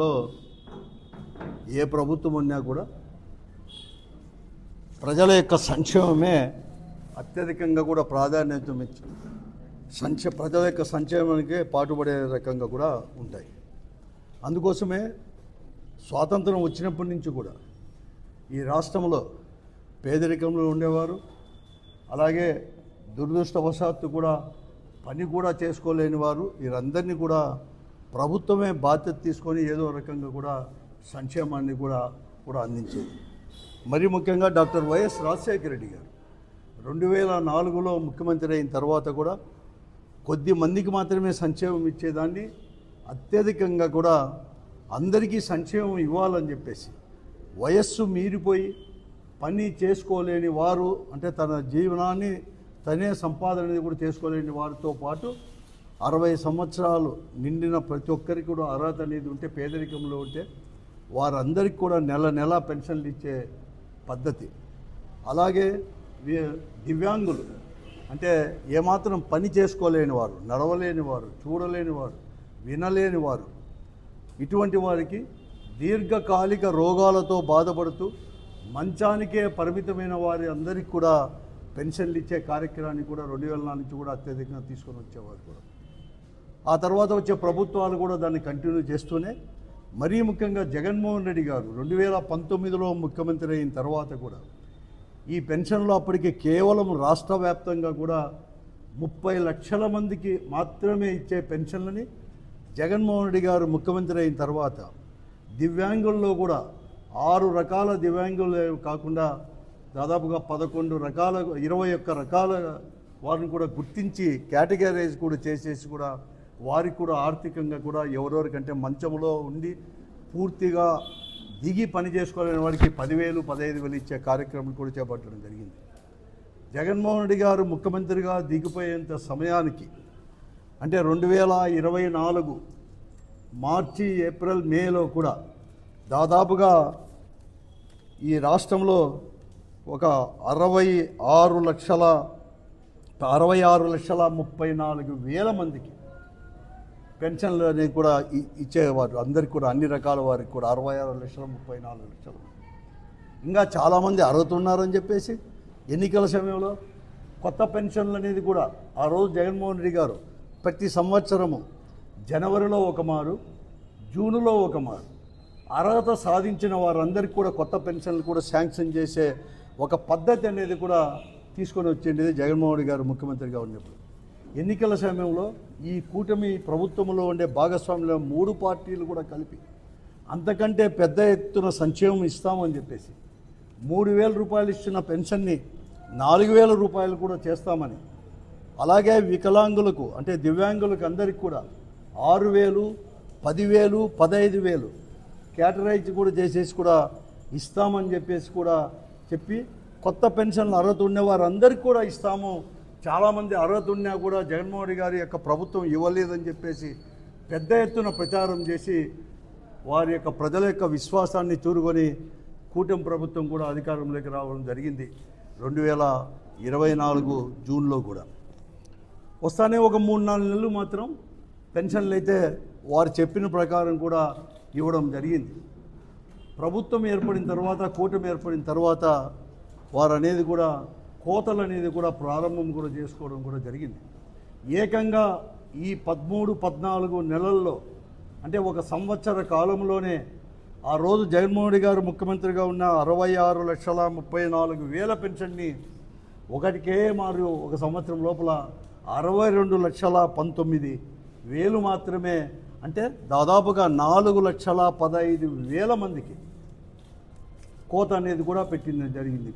రాష్ట్రంలో ఏ ప్రభుత్వం ఉన్నా కూడా ప్రజల యొక్క సంక్షేమమే అత్యధికంగా కూడా ప్రాధాన్యత ఇచ్చి సంక్షే ప్రజల యొక్క సంక్షేమానికి పాటుపడే రకంగా కూడా ఉంటాయి. అందుకోసమే స్వాతంత్రం వచ్చినప్పటి నుంచి కూడా ఈ రాష్ట్రంలో పేదరికంలో ఉండేవారు అలాగే దురదృష్టవశాత్తు కూడా పని కూడా చేసుకోలేని వారు వీరందరినీ కూడా ప్రభుత్వమే బాధ్యత తీసుకొని ఏదో రకంగా కూడా సంక్షేమాన్ని కూడా కూడా అందించేది. మరి ముఖ్యంగా డాక్టర్ వైఎస్ రాజశేఖర రెడ్డి గారు రెండు వేల నాలుగులో ముఖ్యమంత్రి అయిన తర్వాత కూడా కొద్ది మందికి మాత్రమే సంక్షేమం ఇచ్చేదాన్ని అత్యధికంగా కూడా అందరికీ సంక్షేమం ఇవ్వాలని చెప్పేసి వయస్సు మీరిపోయి పని చేసుకోలేని వారు అంటే తన జీవనాన్ని తనే సంపాదన అనేది కూడా చేసుకోలేని వారితో పాటు అరవై సంవత్సరాలు నిండిన ప్రతి ఒక్కరికి కూడా అర్హత అనేది ఉంటే పేదరికంలో ఉంటే వారందరికీ కూడా నెల నెల పెన్షన్లు ఇచ్చే పద్ధతి. అలాగే దివ్యాంగులు అంటే ఏమాత్రం పని చేసుకోలేని వారు నడవలేని వారు చూడలేని వారు వినలేని వారు ఇటువంటి వారికి దీర్ఘకాలిక రోగాలతో బాధపడుతూ మంచానికే పరిమితమైన వారి అందరికీ కూడా పెన్షన్లు ఇచ్చే కార్యక్రమాన్ని కూడా రెండు వేల నుంచి కూడా అత్యధికంగా తీసుకొని వచ్చేవారు కూడా. ఆ తర్వాత వచ్చే ప్రభుత్వాలు కూడా దాన్ని కంటిన్యూ చేస్తూనే మరీ ముఖ్యంగా జగన్మోహన్ రెడ్డి గారు రెండు వేల పంతొమ్మిదిలో ముఖ్యమంత్రి అయిన తర్వాత కూడా ఈ పెన్షన్లు అప్పటికి కేవలం రాష్ట్ర వ్యాప్తంగా కూడా ముప్పై లక్షల మందికి మాత్రమే ఇచ్చే పెన్షన్లని జగన్మోహన్ రెడ్డి గారు ముఖ్యమంత్రి అయిన తర్వాత దివ్యాంగుల్లో కూడా ఆరు రకాల దివ్యాంగులు కాకుండా దాదాపుగా పదకొండు రకాల ఇరవై ఒక్క రకాల వారిని కూడా గుర్తించి కేటగరైజ్ కూడా చేసేసి కూడా వారికి కూడా ఆర్థికంగా కూడా ఎవరెవరికంటే మంచంలో ఉండి పూర్తిగా దిగి పని చేసుకోలేని వారికి పదివేలు పదహైదు వేలు ఇచ్చే కార్యక్రమం కూడా చేపట్టడం జరిగింది. జగన్మోహన్ రెడ్డి గారు ముఖ్యమంత్రిగా దిగిపోయేంత సమయానికి అంటే రెండు వేల ఇరవై నాలుగు మార్చి ఏప్రిల్ మేలో కూడా దాదాపుగా ఈ రాష్ట్రంలో ఒక అరవై ఆరు లక్షల అరవై ఆరు లక్షల ముప్పై నాలుగు వేల మందికి పెన్షన్లు అనేది కూడా ఇ- ఇచ్చేవారు. అందరికి కూడా అన్ని రకాల వారికి కూడా అరవై ఆరు లక్షలు ముప్పై నాలుగు లక్షలు. ఇంకా చాలామంది అర్హత ఉన్నారని చెప్పేసి ఎన్నికల సమయంలో కొత్త పెన్షన్లు అనేది కూడా ఆ రోజు జగన్మోహన్ రెడ్డి గారు ప్రతి సంవత్సరము జనవరిలో ఒక మారు జూన్లో ఒక మారు. అర్హత సాధించిన వారందరికీ కూడా కొత్త పెన్షన్లు కూడా శాంక్షన్ చేసే ఒక పద్ధతి అనేది కూడా తీసుకొని వచ్చిండేది జగన్మోహన్ రెడ్డి గారు ముఖ్యమంత్రిగా ఉన్నప్పుడు. ఎన్నికల సమయంలో ఈ కూటమి ప్రభుత్వంలో ఉండే భాగస్వాముల మూడు పార్టీలు కూడా కలిపి అంతకంటే పెద్ద ఎత్తున సంక్షేమం ఇస్తామని చెప్పేసి మూడు వేల రూపాయలు ఇచ్చిన పెన్షన్ని నాలుగు వేల రూపాయలు కూడా చేస్తామని అలాగే వికలాంగులకు అంటే దివ్యాంగులకు అందరికి కూడా ఆరు వేలు పదివేలు పదహైదు వేలు కేటరైజ్ కూడా చేసేసి కూడా ఇస్తామని చెప్పేసి కూడా చెప్పి కొత్త పెన్షన్లు అర్హత ఉండే వారందరికీ కూడా ఇస్తాము చాలామంది అర్హత ఉన్నా కూడా జగన్మోహన్ రెడ్డి గారి యొక్క ప్రభుత్వం ఇవ్వలేదని చెప్పేసి పెద్ద ఎత్తున ప్రచారం చేసి వారి యొక్క ప్రజల యొక్క విశ్వాసాన్ని చూరుకొని కూటమి ప్రభుత్వం కూడా అధికారంలోకి రావడం జరిగింది. రెండు వేల ఇరవై నాలుగు జూన్లో కూడా. వస్తానే ఒక మూడు నాలుగు నెలలు మాత్రం పెన్షన్లు అయితే వారు చెప్పిన ప్రకారం కూడా ఇవ్వడం జరిగింది. ప్రభుత్వం ఏర్పడిన తర్వాత కూటమి ఏర్పడిన తర్వాత వారు అనేది కూడా కోతలు అనేది కూడా ప్రారంభం కూడా చేసుకోవడం కూడా జరిగింది. ఏకంగా ఈ పదమూడు పద్నాలుగు నెలల్లో అంటే ఒక సంవత్సర కాలంలోనే ఆ రోజు జగన్మోహన్ గారు ముఖ్యమంత్రిగా ఉన్న అరవై ఆరు లక్షల ముప్పై నాలుగు వేల పెన్షన్ని ఒకటికే మారు ఒక సంవత్సరం లోపల అరవై రెండు లక్షల పంతొమ్మిది వేలు మాత్రమే అంటే దాదాపుగా నాలుగు లక్షల పదహైదు వేల మందికి కోత అనేది కూడా పెట్టింది జరిగింది.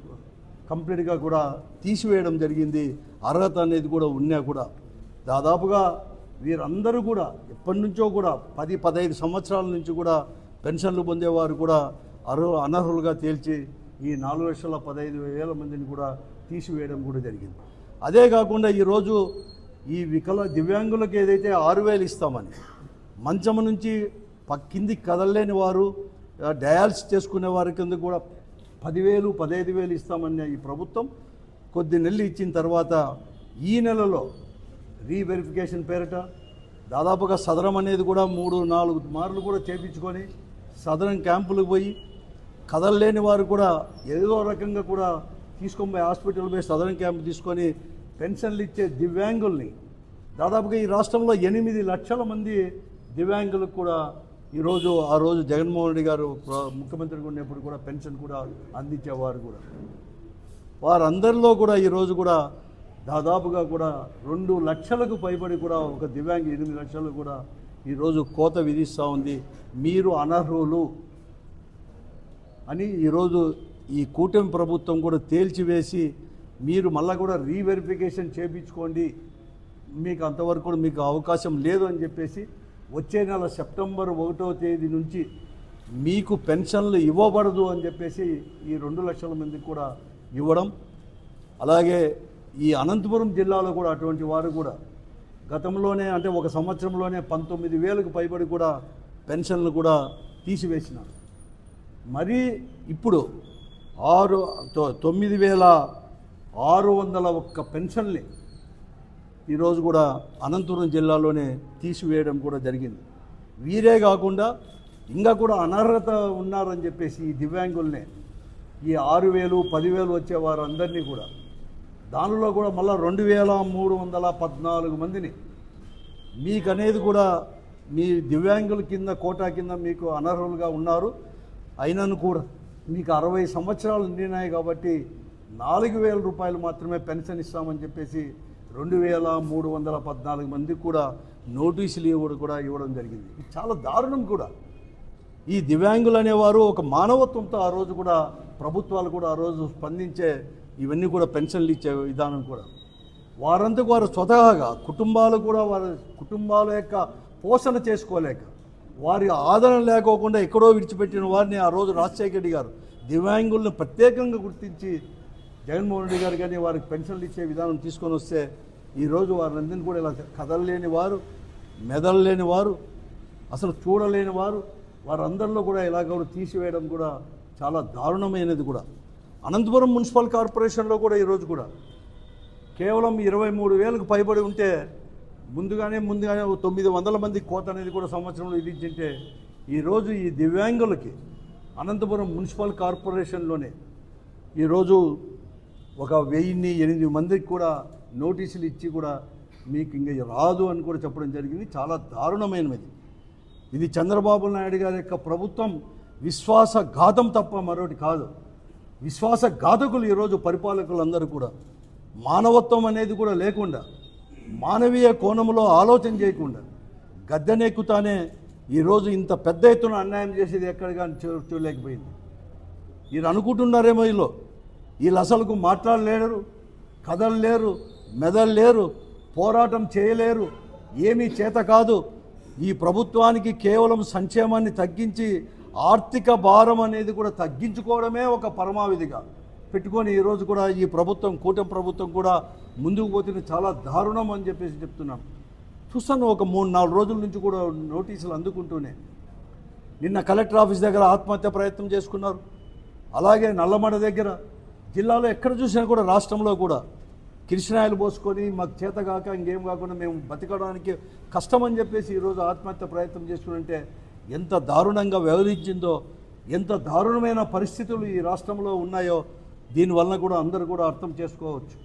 కంప్లీట్గా కూడా తీసివేయడం జరిగింది. అర్హత అనేది కూడా ఉన్నా కూడా. దాదాపుగా వీరందరూ కూడా ఎప్పటి నుంచో కూడా పది పదహైదు సంవత్సరాల నుంచి కూడా పెన్షన్లు పొందేవారు కూడా అర్హు అనర్హులుగా తేల్చి ఈ నాలుగు లక్షల పదహైదు వేల మందిని కూడా తీసివేయడం కూడా జరిగింది. అదే కాకుండా ఈరోజు ఈ వికల దివ్యాంగులకు ఏదైతే ఆరు వేలు ఇస్తామని మంచం నుంచి పక్కింది కదలలేని వారు డయాలసిస్ చేసుకునే వారి కింద కూడా పదివేలు పదహైదు వేలు ఇస్తామన్న ఈ ప్రభుత్వం కొద్ది నెలలు ఇచ్చిన తర్వాత ఈ నెలలో రీవెరిఫికేషన్ పేరిట దాదాపుగా సదరం అనేది కూడా మూడు నాలుగు మార్లు కూడా చేపించుకొని సదరం క్యాంపులకు పోయి కదలలేని వారు కూడా ఏదో రకంగా కూడా తీసుకొని పోయి హాస్పిటల్ పోయి సదరం క్యాంపు తీసుకొని పెన్షన్లు ఇచ్చే దివ్యాంగుల్ని దాదాపుగా ఈ రాష్ట్రంలో ఎనిమిది లక్షల మంది దివ్యాంగులకు కూడా ఈరోజు ఆ రోజు జగన్మోహన్ రెడ్డి గారు ప్ర- ముఖ్యమంత్రిగా ఉన్నప్పుడు కూడా పెన్షన్ కూడా అందించేవారు కూడా. వారందరిలో కూడా ఈరోజు కూడా దాదాపుగా కూడా రెండు లక్షలకు పైబడి కూడా ఒక దివ్యాంగ ఎనిమిది లక్షలు కూడా ఈరోజు కోత విధిస్తూ ఉంది. మీరు అనర్హులు అని ఈరోజు ఈ కూటమి ప్రభుత్వం కూడా తేల్చివేసి మీరు మళ్ళీ కూడా రీవెరిఫికేషన్ చేయించుకోండి మీకు అంతవరకు కూడా మీకు అవకాశం లేదు అని చెప్పేసి వచ్చే నెల సెప్టెంబర్ ఒకటో తేదీ నుంచి మీకు పెన్షన్లు ఇవ్వబడదు అని చెప్పేసి ఈ రెండు లక్షల మందికి కూడా ఇవ్వడం. అలాగే ఈ అనంతపురం జిల్లాలో కూడా అటువంటి వారు కూడా గతంలోనే అంటే ఒక సంవత్సరంలోనే పంతొమ్మిది వేలకు పైబడి కూడా పెన్షన్లు కూడా తీసివేసినారు. మరీ ఇప్పుడు ఆరు తొ- తొమ్మిది వేల ఆరు వందల ఒక్క పెన్షన్ని ఈరోజు కూడా అనంతపురం జిల్లాలోనే తీసివేయడం కూడా జరిగింది. వీరే కాకుండా ఇంకా కూడా అనర్హత ఉన్నారని చెప్పేసి ఈ దివ్యాంగుల్నే ఈ ఆరు వేలు పదివేలు వచ్చే వారందరినీ కూడా దానిలో కూడా మళ్ళీ రెండు వేల మూడు వందల పద్నాలుగు మందిని మీకనేది కూడా మీ దివ్యాంగుల కింద కోటా కింద మీకు అనర్హులుగా ఉన్నారు. అయినను కూడా మీకు అరవై సంవత్సరాలు నిండినాయి కాబట్టి నాలుగు వేల రూపాయలు మాత్రమే పెన్షన్ ఇస్తామని చెప్పేసి రెండు వేల మూడు వందల పద్నాలుగు మందికి కూడా నోటీసులు ఇవ్వడం కూడా ఇవ్వడం జరిగింది. ఇది చాలా దారుణం కూడా. ఈ దివ్యాంగులు అనేవారు ఒక మానవత్వంతో ఆ రోజు కూడా ప్రభుత్వాలు కూడా ఆ రోజు స్పందించే ఇవన్నీ కూడా పెన్షన్లు ఇచ్చే విధానం కూడా. వారంతకు వారు స్వతహాగా కుటుంబాలు కూడా వారి కుటుంబాల యొక్క పోషణ చేసుకోలేక వారి ఆదరణ లేకోకుండా ఎక్కడో విడిచిపెట్టిన వారిని ఆ రోజు రాజశేఖర రెడ్డి గారు దివ్యాంగులను ప్రత్యేకంగా గుర్తించి జగన్మోహన్ రెడ్డి గారు కానీ వారికి పెన్షన్లు ఇచ్చే విధానం తీసుకొని వస్తే ఈరోజు వారందరినీ కూడా ఇలా కదలలేని వారు మెదలలేని వారు అసలు చూడలేని వారు వారందరిలో కూడా ఇలాగ తీసివేయడం కూడా చాలా దారుణమైనది కూడా. అనంతపురం మున్సిపల్ కార్పొరేషన్లో కూడా ఈరోజు కూడా. కేవలం ఇరవై మూడు వేలకు పైబడి ఉంటే ముందుగానే ముందుగానే తొమ్మిది వందల మంది కోత అనేది కూడా సంవత్సరంలో విధించింటే ఈరోజు ఈ దివ్యాంగులకి అనంతపురం మున్సిపల్ కార్పొరేషన్లోనే ఈరోజు ఒక వెయ్యిన్ని ఎనిమిది మందికి కూడా నోటీసులు ఇచ్చి కూడా మీకు ఇంక రాదు అని కూడా చెప్పడం జరిగింది. చాలా దారుణమైనది. ఇది చంద్రబాబు నాయుడు గారి యొక్క ప్రభుత్వం విశ్వాసఘాతం తప్ప మరొకటి కాదు. విశ్వాసఘాతకులు ఈరోజు పరిపాలకులందరూ కూడా మానవత్వం అనేది కూడా లేకుండా మానవీయ కోణంలో ఆలోచన చేయకుండా గద్దెనెక్కుతానే ఈరోజు ఇంత పెద్ద ఎత్తున అన్యాయం చేసేది ఎక్కడ కానీ చూడలేకపోయింది. వీళ్ళు అనుకుంటున్నారేమో వీళ్ళు వీళ్ళు అసలుకు మాట్లాడలేరు కదలలేరు మెదల్లేరు పోరాటం చేయలేరు ఏమీ చేత కాదు. ఈ ప్రభుత్వానికి కేవలం సంక్షేమాన్ని తగ్గించి ఆర్థిక భారం అనేది కూడా తగ్గించుకోవడమే ఒక పరమావిధిగా. పెట్టుకొని ఈరోజు కూడా ఈ ప్రభుత్వం కూటమి ప్రభుత్వం కూడా ముందుకు పోతుంది చాలా దారుణం అని చెప్పేసి చెప్తున్నాం. చూస్తాను ఒక మూడు నాలుగు రోజుల నుంచి కూడా నోటీసులు అందుకుంటూనే. నిన్న కలెక్టర్ ఆఫీస్ దగ్గర ఆత్మహత్య ప్రయత్నం చేసుకున్నారు. అలాగే నల్లమడ దగ్గర. జిల్లాలో ఎక్కడ చూసినా కూడా రాష్ట్రంలో కూడా కిరిసినాయలు పోసుకొని మాకు చేత కాక ఇంకేం కాకుండా మేము బతకడానికి కష్టం అని చెప్పేసి ఈరోజు ఆత్మహత్య ప్రయత్నం చేసుకుంటే ఎంత దారుణంగా వ్యవహరించిందో ఎంత దారుణమైన పరిస్థితులు ఈ రాష్ట్రంలో ఉన్నాయో దీనివల్ల కూడా అందరూ కూడా అర్థం చేసుకోవచ్చు.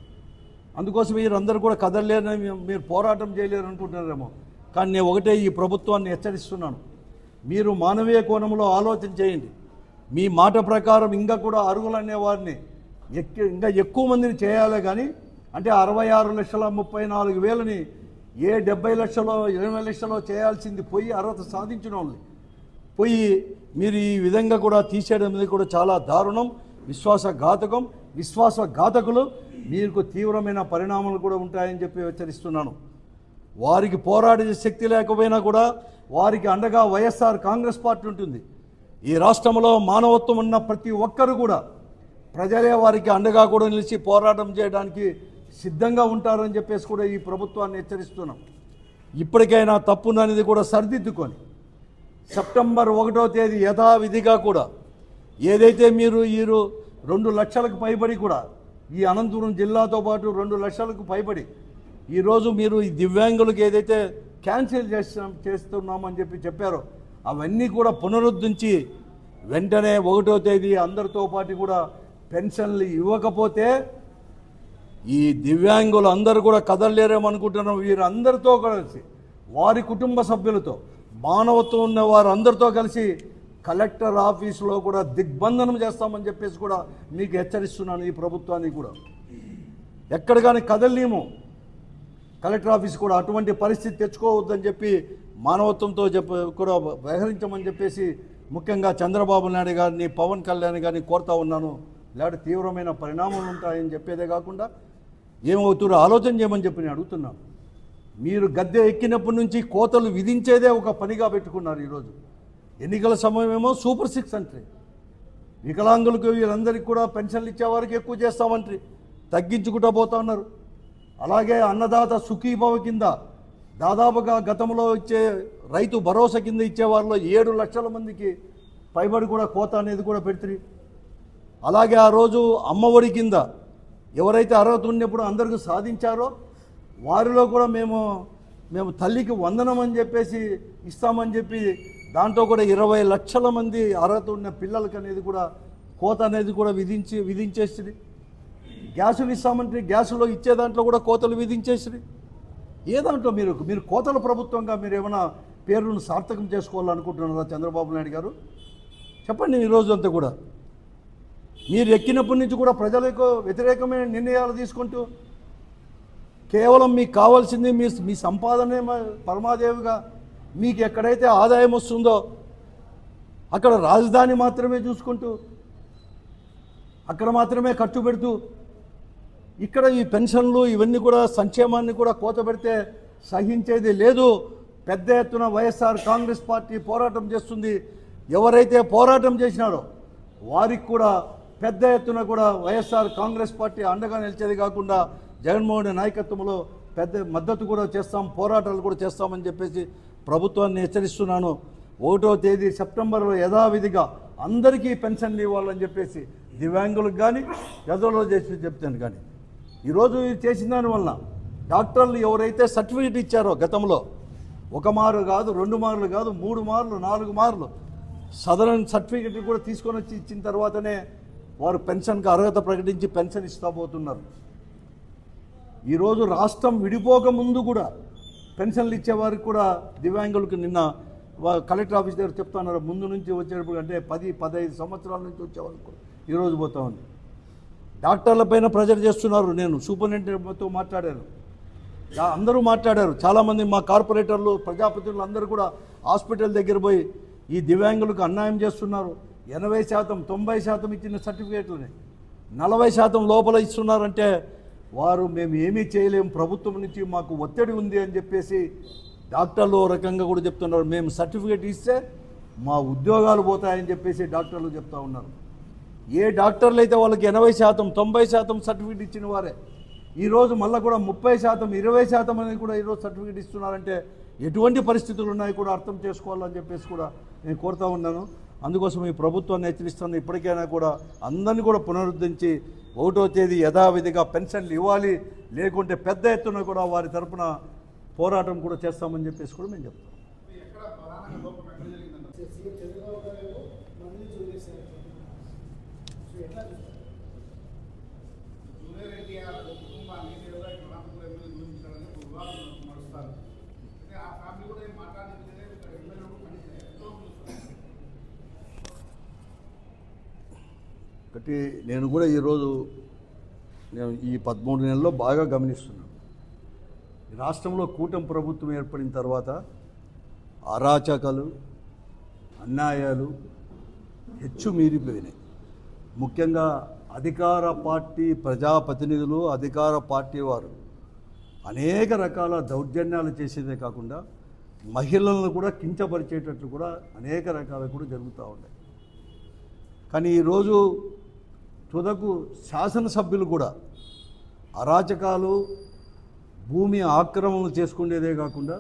అందుకోసం మీరందరూ కూడా కదలలేరని మీరు పోరాటం చేయలేరు అనుకుంటున్నారేమో. కానీ నేను ఒకటే ఈ ప్రభుత్వాన్ని హెచ్చరిస్తున్నాను. మీరు మానవీయ కోణంలో ఆలోచన చేయండి. మీ మాట ప్రకారం ఇంకా కూడా అరుగులు అనేవారిని ఎక్కి ఇంకా ఎక్కువ మందిని చేయాలి కానీ అంటే అరవై ఆరు లక్షల ముప్పై నాలుగు వేలని ఏ డెబ్బై లక్షలో ఇరవై లక్షలో చేయాల్సింది పోయి అర్హత సాధించిన వాళ్ళు. పోయి మీరు ఈ విధంగా కూడా తీసేయడం అనేది కూడా చాలా దారుణం విశ్వాసఘాతకం విశ్వాసఘాతకులు. మీకు తీవ్రమైన పరిణామాలు కూడా ఉంటాయని చెప్పి హెచ్చరిస్తున్నాను. వారికి పోరాడే శక్తి లేకపోయినా కూడా వారికి అండగా వైఎస్ఆర్ కాంగ్రెస్ పార్టీ ఉంటుంది. ఈ రాష్ట్రంలో మానవత్వం ఉన్న ప్రతి ఒక్కరు కూడా ప్రజలే వారికి అండగా కూడా నిలిచి పోరాటం చేయడానికి సిద్ధంగా ఉంటారని చెప్పేసి కూడా ఈ ప్రభుత్వాన్ని హెచ్చరిస్తున్నాం. ఇప్పటికైనా తప్పుననేది కూడా సరిదిద్దుకొని సెప్టెంబర్ ఒకటో తేదీ యథావిధిగా కూడా ఏదైతే మీరు ఈరు రెండు లక్షలకు పైబడి కూడా ఈ అనంతపురం జిల్లాతో పాటు రెండు లక్షలకు పైబడి ఈరోజు మీరు ఈ దివ్యాంగులకు ఏదైతే క్యాన్సిల్ చేస్తాం చేస్తున్నామని చెప్పి చెప్పారో అవన్నీ కూడా పునరుద్ధరించి వెంటనే ఒకటో తేదీ అందరితో పాటు కూడా పెన్షన్లు ఇవ్వకపోతే ఈ దివ్యాంగులు అందరూ కూడా కదలలేరేమనుకుంటున్నాం వీరందరితో కలిసి వారి కుటుంబ సభ్యులతో మానవత్వం ఉన్న వారందరితో కలిసి కలెక్టర్ ఆఫీసులో కూడా దిగ్బంధనం చేస్తామని చెప్పేసి కూడా మీకు హెచ్చరిస్తున్నాను ఈ ప్రభుత్వానికి కూడా. ఎక్కడ కానీ కదలలేము కలెక్టర్ ఆఫీస్ కూడా అటువంటి పరిస్థితి తెచ్చుకోవద్దని చెప్పి మానవత్వంతో చెప్ప కూడా వ్యవహరించమని చెప్పేసి ముఖ్యంగా చంద్రబాబు నాయుడు గారిని పవన్ కళ్యాణ్ గారిని కోరుతా ఉన్నాను. లేకపోతే తీవ్రమైన పరిణామాలు ఉంటాయని చెప్పేదే కాకుండా ఏమవుతారో ఆలోచన చేయమని చెప్పి నేను అడుగుతున్నాను మీరు గద్దె ఎక్కినప్పటి నుంచి కోతలు విధించేదే ఒక పనిగా పెట్టుకున్నారు ఈరోజు. ఎన్నికల సమయమేమో సూపర్ సిక్స్ అంటే వికలాంగులకు వీళ్ళందరికీ కూడా పెన్షన్లు ఇచ్చేవారికి ఎక్కువ చేస్తామంటే తగ్గించుకుంటూ పోతా ఉన్నారు. అలాగే అన్నదాత సుఖీభవ కింద దాదాపుగా గతంలో ఇచ్చే రైతు భరోసా కింద ఇచ్చేవారిలో ఏడు లక్షల మందికి పైబడి కూడా కోత అనేది కూడా పెడుతుంది అలాగే ఆ రోజు అమ్మఒడి కింద ఎవరైతే అర్హత ఉన్నప్పుడు అందరికీ సాధించారో వారిలో కూడా మేము మేము తల్లికి వందనం అని చెప్పేసి ఇస్తామని చెప్పి దాంట్లో కూడా ఇరవై లక్షల మంది అర్హత ఉన్న పిల్లలకి అనేది కూడా కోత అనేది కూడా విధించి విధించేసింది గ్యాసులు ఇస్తామంటే గ్యాసులో ఇచ్చే దాంట్లో కూడా కోతలు విధించేసింది ఏ దాంట్లో మీరు మీరు కోతల ప్రభుత్వంగా మీరు ఏమైనా పేరును సార్థకం చేసుకోవాలనుకుంటున్నారా చంద్రబాబు నాయుడు గారు? చెప్పండి ఈ రోజు అంతా కూడా. మీరు ఎక్కినప్పటి నుంచి కూడా ప్రజలకు వ్యతిరేకమైన నిర్ణయాలు తీసుకుంటూ కేవలం మీకు కావాల్సింది మీ మీ సంపాదనే పరమాదేవిగా మీకు ఎక్కడైతే ఆదాయం వస్తుందో అక్కడ రాజధాని మాత్రమే చూసుకుంటూ అక్కడ మాత్రమే ఖర్చు పెడుతూ ఇక్కడ ఈ పెన్షన్లు ఇవన్నీ కూడా సంక్షేమాన్ని కూడా కోత పెడితే సహించేది లేదు. పెద్ద ఎత్తున వైఎస్ఆర్ కాంగ్రెస్ పార్టీ పోరాటం చేస్తుంది. ఎవరైతే పోరాటం చేసినారో వారికి కూడా పెద్ద ఎత్తున కూడా వైఎస్ఆర్ కాంగ్రెస్ పార్టీ అండగా నిలిచేది కాకుండా జగన్మోహన్ నాయకత్వంలో పెద్ద మద్దతు కూడా చేస్తాం పోరాటాలు కూడా చేస్తామని చెప్పేసి ప్రభుత్వాన్ని హెచ్చరిస్తున్నాను. ఒకటో తేదీ సెప్టెంబర్లో యథావిధిగా అందరికీ పెన్షన్లు ఇవ్వాలని చెప్పేసి దివ్యాంగులకు కానీ ఎదురులో చేసి చెప్తాను కానీ ఈరోజు ఇది చేసిన దానివల్ల డాక్టర్లు ఎవరైతే సర్టిఫికేట్ ఇచ్చారో గతంలో ఒక మారు కాదు రెండు మార్లు కాదు మూడు మార్లు నాలుగు మార్లు సదరన్ సర్టిఫికేట్ కూడా తీసుకొని వచ్చి ఇచ్చిన తర్వాతనే వారు పెన్షన్కి అర్హత ప్రకటించి పెన్షన్ ఇస్తా పోతున్నారు ఈరోజు రాష్ట్రం విడిపోక ముందు కూడా పెన్షన్లు ఇచ్చేవారికి కూడా దివ్యాంగులకు నిన్న కలెక్టర్ ఆఫీస్ దగ్గర చెప్తున్నారు. ముందు నుంచి వచ్చేటప్పుడు అంటే పది పదహైదు సంవత్సరాల నుంచి వచ్చేవాళ్ళకు ఈరోజు పోతా ఉంది. డాక్టర్ల పైన ప్రెజర్ చేస్తున్నారు. నేను సూపరింటెండెంట్తో మాట్లాడాను. అందరూ మాట్లాడారు. చాలామంది మా కార్పొరేటర్లు ప్రజాప్రతినిధులు అందరూ కూడా హాస్పిటల్ దగ్గర పోయి ఈ దివ్యాంగులకు అన్యాయం చేస్తున్నారు. ఎనభై శాతం తొంభై శాతం ఇచ్చిన సర్టిఫికేట్లని. నలభై శాతం లోపల ఇస్తున్నారంటే వారు మేము ఏమీ చేయలేము ప్రభుత్వం నుంచి మాకు ఒత్తిడి ఉంది అని చెప్పేసి డాక్టర్లు రకంగా కూడా చెప్తున్నారు. మేము సర్టిఫికేట్ ఇస్తే మా ఉద్యోగాలు పోతాయని చెప్పేసి డాక్టర్లు చెప్తా ఉన్నారు. ఏ డాక్టర్లు అయితే వాళ్ళకి ఎనభై శాతం తొంభై శాతం సర్టిఫికేట్ ఇచ్చిన వారే ఈరోజు మళ్ళీ కూడా ముప్పై శాతం ఇరవై శాతం అనేది కూడా ఈరోజు సర్టిఫికేట్ ఇస్తున్నారంటే ఎటువంటి పరిస్థితులు ఉన్నాయి కూడా అర్థం చేసుకోవాలని చెప్పేసి కూడా నేను కోరుతా ఉన్నాను. అందుకోసం ఈ ప్రభుత్వాన్ని హెచ్చరిస్తుంది ఇప్పటికైనా కూడా అందరినీ కూడా పునరుద్ధరించి ఒకటో తేదీ యథావిధిగా పెన్షన్లు ఇవ్వాలి లేకుంటే పెద్ద ఎత్తున కూడా వారి తరపున పోరాటం కూడా చేస్తామని చెప్పేసి కూడా మేము చెప్తాం ఎక్కడ ప్రధానంగా లోపం ఎక్కడ జరిగిందంటే సీఎం చంద్రబాబు గారు మందిని చూసేశారు సో ఎట్లా చూస్తారు జూనియర్ ఎన్టీఆర్ కుటుంబాన్ని నేరుగా ఇక్కడ రామపురం ఎమ్మెల్యే చూపించాలని ఒక వివాదం నడుస్తారు అయితే ఆ ఫ్యామిలీ కూడా ఏం మాట్లాడింది లేదు ఇక్కడ ఎమ్మెల్యే కూడా పనిచేయలేదు ఎంతో చూస్తారు ఒకటి నేను కూడా ఈరోజు నేను ఈ పదమూడు నెలల్లో బాగా గమనిస్తున్నాను. ఈ రాష్ట్రంలో కూటమి ప్రభుత్వం ఏర్పడిన తర్వాత అరాచకాలు అన్యాయాలు హెచ్చు మీరిపోయినాయి. ముఖ్యంగా అధికార పార్టీ ప్రజాప్రతినిధులు అధికార పార్టీ వారు అనేక రకాల దౌర్జన్యాలు చేసేదే కాకుండా మహిళలను కూడా కించపరిచేటట్లు కూడా అనేక రకాలు కూడా జరుగుతూ ఉన్నాయి. కానీ ఈరోజు తుదకు శాసనసభ్యులు కూడా అరాచకాలు భూమి ఆక్రమణలు చేసుకునేదే కాకుండా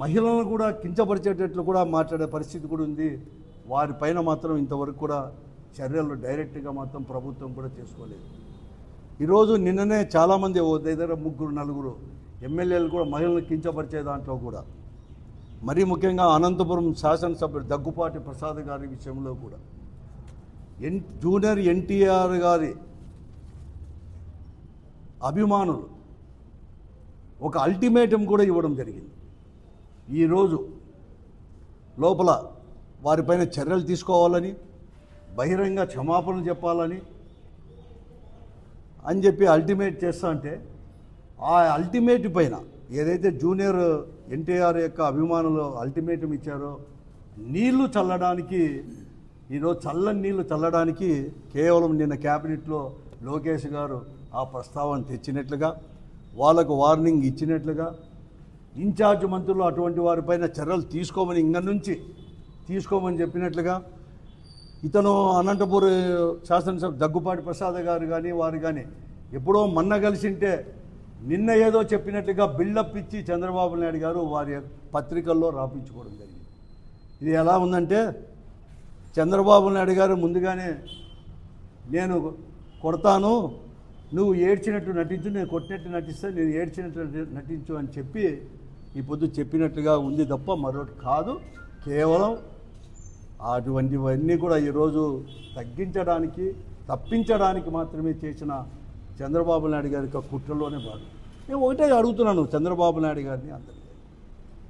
మహిళలను కూడా కించపరిచేటట్లు కూడా మాట్లాడే పరిస్థితి కూడా ఉంది. వారిపైన మాత్రం ఇంతవరకు కూడా చర్యలు డైరెక్ట్గా మాత్రం ప్రభుత్వం కూడా చేసుకోలేదు. ఈరోజు నిన్ననే చాలామంది ఓ దగ్గర ముగ్గురు నలుగురు ఎమ్మెల్యేలు కూడా మహిళలను కించపరిచే దాంట్లో కూడా. మరీ ముఖ్యంగా అనంతపురం శాసనసభ్యుడు దగ్గుపాటి ప్రసాద్ గారి విషయంలో కూడా. ఎన్ జూనియర్ ఎన్టీఆర్ గారి అభిమానులు ఒక అల్టిమేటం కూడా ఇవ్వడం జరిగింది. ఈరోజు లోపల వారిపైన చర్యలు తీసుకోవాలని బహిరంగ క్షమాపణలు చెప్పాలని అని చెప్పి అల్టిమేట్ చేస్తా అంటే ఆ అల్టిమేట్ పైన ఏదైతే జూనియర్ ఎన్టీఆర్ యొక్క అభిమానులు అల్టిమేటం ఇచ్చారో నీళ్ళు చల్లడానికి ఈరోజు చల్లని నీళ్ళు చల్లడానికి కేవలం నిన్న క్యాబినెట్లో లోకేష్ గారు ఆ ప్రస్తావన తెచ్చినట్లుగా వాళ్ళకు వార్నింగ్ ఇచ్చినట్లుగా ఇన్ఛార్జ్ మంత్రులు అటువంటి వారిపైన చర్యలు తీసుకోమని ఇంక నుంచి తీసుకోమని చెప్పినట్లుగా ఇతను అనంతపూర్ శాసనసభ దగ్గుపాటి ప్రసాద్ గారు కానీ వారు కానీ ఎప్పుడో మొన్న కలిసింటే నిన్న ఏదో చెప్పినట్లుగా బిల్డప్ ఇచ్చి చంద్రబాబు నాయుడు గారు వారి పత్రికల్లో రాపించుకోవడం జరిగింది. ఇది ఎలా ఉందంటే చంద్రబాబు నాయుడు గారు ముందుగానే నేను కొడతాను నువ్వు ఏడ్చినట్టు నటించు నేను కొట్టినట్టు నటిస్తే నేను ఏడ్చినట్టు నటించు అని చెప్పి ఈ పొద్దు చెప్పినట్టుగా ఉంది తప్ప మరొకటి కాదు. కేవలం అటువంటివన్నీ కూడా ఈరోజు తగ్గించడానికి తప్పించడానికి మాత్రమే చేసిన చంద్రబాబు నాయుడు గారి యొక్క కుట్రలోనే బాగు నేను ఒకటే అడుగుతున్నాను చంద్రబాబు నాయుడు గారిని అందరినీ.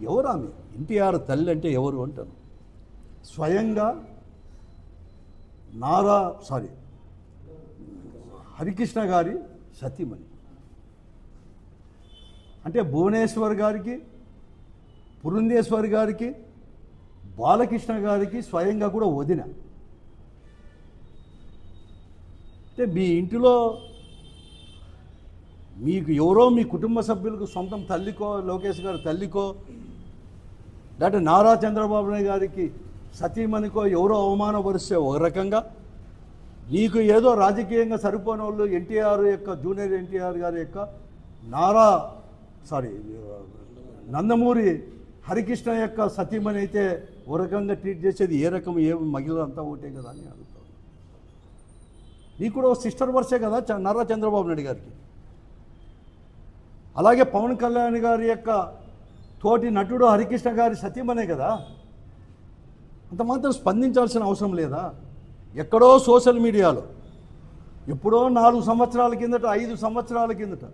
ఎవరు ఆమె? ఎన్టీఆర్ తల్లి అంటే ఎవరు అంటాను స్వయంగా నారా సారీ హరికృష్ణ గారి సతీమణి. అంటే భువనేశ్వర్ గారికి పురంధేశ్వర్ గారికి బాలకృష్ణ గారికి స్వయంగా కూడా వదిన. అంటే మీ ఇంటిలో మీకు ఎవరో మీ కుటుంబ సభ్యులకు సొంతం తల్లికో లోకేష్ గారి తల్లికో లేకపోతే నారా చంద్రబాబు నాయుడు గారికి సతీమణికో ఎవరో అవమానపరిస్తే ఒక రకంగా. నీకు ఏదో రాజకీయంగా సరిపోని వాళ్ళు ఎన్టీఆర్ యొక్క జూనియర్ ఎన్టీఆర్ గారి యొక్క నారా సారీ నందమూరి హరికృష్ణ యొక్క సతీమణి అయితే ఓ రకంగా ట్రీట్ చేసేది ఏ రకం ఏ మహిళలంతా ఒకటే కదా అని అడుగుతాను నీకు కూడా సిస్టర్ వర్సే కదా నారా చంద్రబాబు నాయుడు గారికి. అలాగే పవన్ కళ్యాణ్ గారి యొక్క తోటి నటుడు హరికృష్ణ గారి సతీమనే కదా. అంత మాత్రం స్పందించాల్సిన అవసరం లేదా? ఎక్కడో సోషల్ మీడియాలో ఎప్పుడో నాలుగు సంవత్సరాల కిందట ఐదు సంవత్సరాల కిందట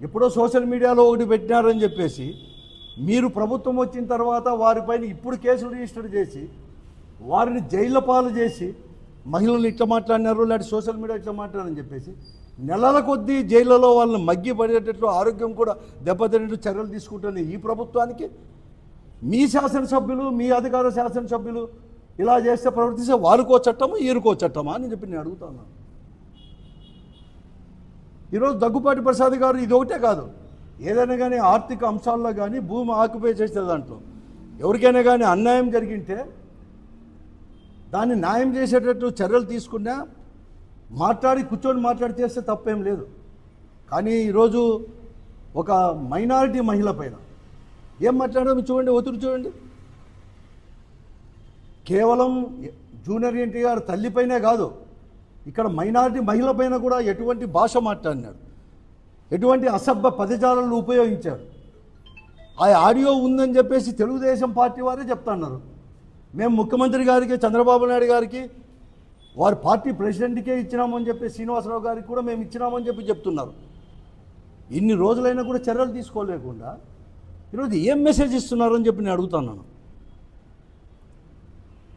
ఎప్పుడో సోషల్ మీడియాలో ఒకటి పెట్టినారని చెప్పేసి మీరు ప్రభుత్వం వచ్చిన తర్వాత వారిపైన ఇప్పుడు కేసులు రిజిస్టర్ చేసి వారిని జైళ్ళ పాలు చేసి మహిళలు ఇట్లా మాట్లాడినారు లేకపోతే సోషల్ మీడియా ఇట్లా మాట్లాడారని చెప్పేసి నెలల కొద్దీ జైళ్ళలో వాళ్ళని మగ్గి పడేటట్లు ఆరోగ్యం కూడా దెబ్బతినేట్టు చర్యలు తీసుకుంటున్న ఈ ప్రభుత్వానికి? మీ శాసనసభ్యులు మీ అధికార శాసనసభ్యులు ఇలా చేస్తే ప్రవర్తిస్తే వారుకో చట్టమా ఈరుకో చట్టమా అని చెప్పి నేను అడుగుతాను. ఈరోజు దగ్గుపాటి ప్రసాద్ గారు ఇది ఒకటే కాదు. ఏదైనా కానీ ఆర్థిక అంశాల్లో కానీ భూమి ఆక్యుపై చేసే దాంట్లో. ఎవరికైనా కానీ అన్యాయం జరిగింటే దాన్ని న్యాయం చేసేటట్టు చర్యలు తీసుకున్నా మాట్లాడి కూర్చొని మాట్లాడి చేస్తే తప్పేం లేదు. కానీ ఈరోజు ఒక మైనారిటీ మహిళ పైన ఏం మాట్లాడామో చూడండి ఒత్తిడి చూడండి. కేవలం జూనియర్ ఎన్టీఆర్ తల్లిపైనే కాదు ఇక్కడ మైనారిటీ మహిళపైన కూడా ఎటువంటి భాష మాట్లాడినాడు. ఎటువంటి అసభ్య పదజాలను ఉపయోగించాడు ఆ ఆడియో ఉందని చెప్పేసి తెలుగుదేశం పార్టీ వారే చెప్తున్నారు. మేము ముఖ్యమంత్రి గారికి చంద్రబాబు నాయుడు గారికి వారి పార్టీ ప్రెసిడెంట్కే ఇచ్చినామని చెప్పి శ్రీనివాసరావు గారికి కూడా మేము ఇచ్చినామని చెప్పి చెప్తున్నారు. ఇన్ని రోజులైనా కూడా చర్యలు తీసుకోలేకుండా ఈరోజు ఏం మెసేజ్ ఇస్తున్నారు అని చెప్పి నేను అడుగుతున్నాను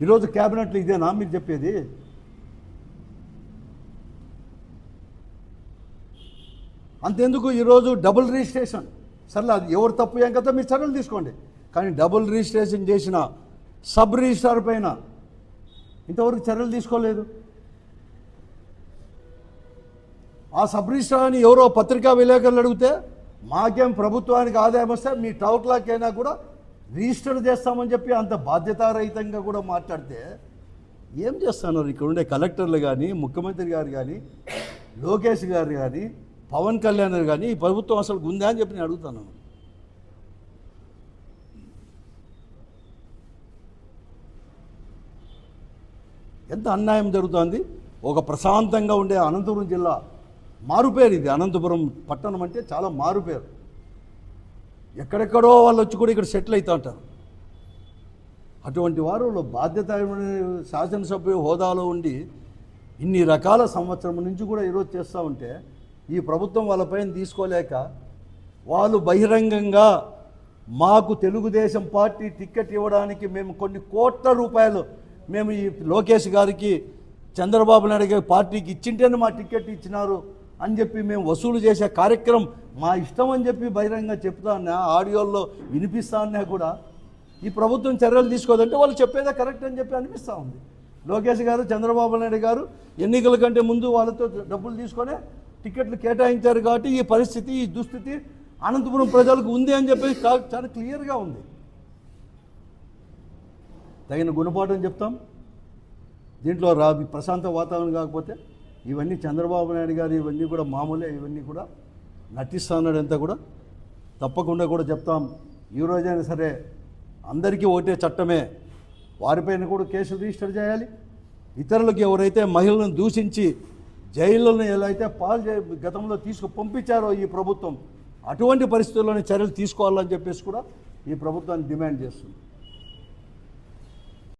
ఈరోజు క్యాబినెట్లో ఇదేనా మీరు చెప్పేది? అంతెందుకు ఈరోజు డబుల్ రిజిస్ట్రేషన్? సర్లే అది ఎవరు తప్పు ఏం కదా మీరు చర్యలు తీసుకోండి. కానీ డబుల్ రిజిస్ట్రేషన్ చేసిన సబ్ రిజిస్ట్రార్ పైన ఇంతవరకు చర్యలు తీసుకోలేదు. ఆ సబ్ రిజిస్ట్రార్ని ఎవరో పత్రికా విలేకరులు అడిగితే మాకేం ప్రభుత్వానికి ఆదాయం వస్తే మీ టౌట్లాకైనా కూడా రిజిస్టర్ చేస్తామని చెప్పి అంత బాధ్యతారహితంగా కూడా మాట్లాడితే ఏం చేస్తున్నారు? ఇక్కడ ఉండే కలెక్టర్లు కానీ ముఖ్యమంత్రి గారు కానీ లోకేష్ గారు కానీ పవన్ కళ్యాణ్ గారు కానీ ఈ ప్రభుత్వం అసలు ఉందా అని చెప్పి నేను అడుగుతాను. ఎంత అన్యాయం జరుగుతోంది? ఒక ప్రశాంతంగా ఉండే అనంతపురం జిల్లా మారుపేరు ఇది. అనంతపురం పట్టణం అంటే చాలా మారుపేరు. ఎక్కడెక్కడో వాళ్ళు వచ్చి కూడా ఇక్కడ సెటిల్ అవుతూ ఉంటారు. అటువంటి వారు బాధ్యత శాసనసభ్యు హోదాలో ఉండి ఇన్ని రకాల సంవత్సరం నుంచి కూడా ఈరోజు చేస్తూ ఉంటే ఈ ప్రభుత్వం వాళ్ళపైన తీసుకోలేక వాళ్ళు బహిరంగంగా మాకు తెలుగుదేశం పార్టీ టికెట్ ఇవ్వడానికి మేము కొన్ని కోట్ల రూపాయలు మేము ఈ లోకేష్ గారికి చంద్రబాబు నాయుడు గారి పార్టీకి ఇచ్చింటేనే మా టిక్కెట్ ఇచ్చినారు. అని చెప్పి మేము వసూలు చేసే కార్యక్రమం మా ఇష్టం అని చెప్పి బహిరంగంగా చెప్తానా ఆడియోల్లో వినిపిస్తా కూడా ఈ ప్రభుత్వం చర్యలు తీసుకోదంటే వాళ్ళు చెప్పేదే కరెక్ట్ అని చెప్పి అనిపిస్తూ ఉంది. లోకేష్ గారు చంద్రబాబు నాయుడు గారు ఎన్నికల కంటే ముందు వాళ్ళతో డబ్బులు తీసుకొని టికెట్లు కేటాయించారు కాబట్టి ఈ పరిస్థితి ఈ దుస్థితి అనంతపురం ప్రజలకు ఉంది అని చెప్పి చాలా క్లియర్గా ఉంది. తగిన గుణపాఠం చెప్తాం. దీంట్లో రా ప్రశాంత వాతావరణం కాకపోతే ఇవన్నీ చంద్రబాబు నాయుడు గారు ఇవన్నీ కూడా మామూలే ఇవన్నీ కూడా నటిస్తున్నాడు అంతా కూడా తప్పకుండా కూడా చెప్తాం. ఈ రోజైనా సరే అందరికీ ఒకటే చట్టమే. వారిపైన కూడా కేసులు రిజిస్టర్ చేయాలి. ఇతరులకు ఎవరైతే మహిళలను దూషించి జైళ్ళను ఎలా అయితే పాలు గతంలో తీసుకు పంపించారో ఈ ప్రభుత్వం అటువంటి పరిస్థితుల్లోనే చర్యలు తీసుకోవాలని చెప్పేసి కూడా ఈ ప్రభుత్వాన్ని డిమాండ్ చేస్తుంది.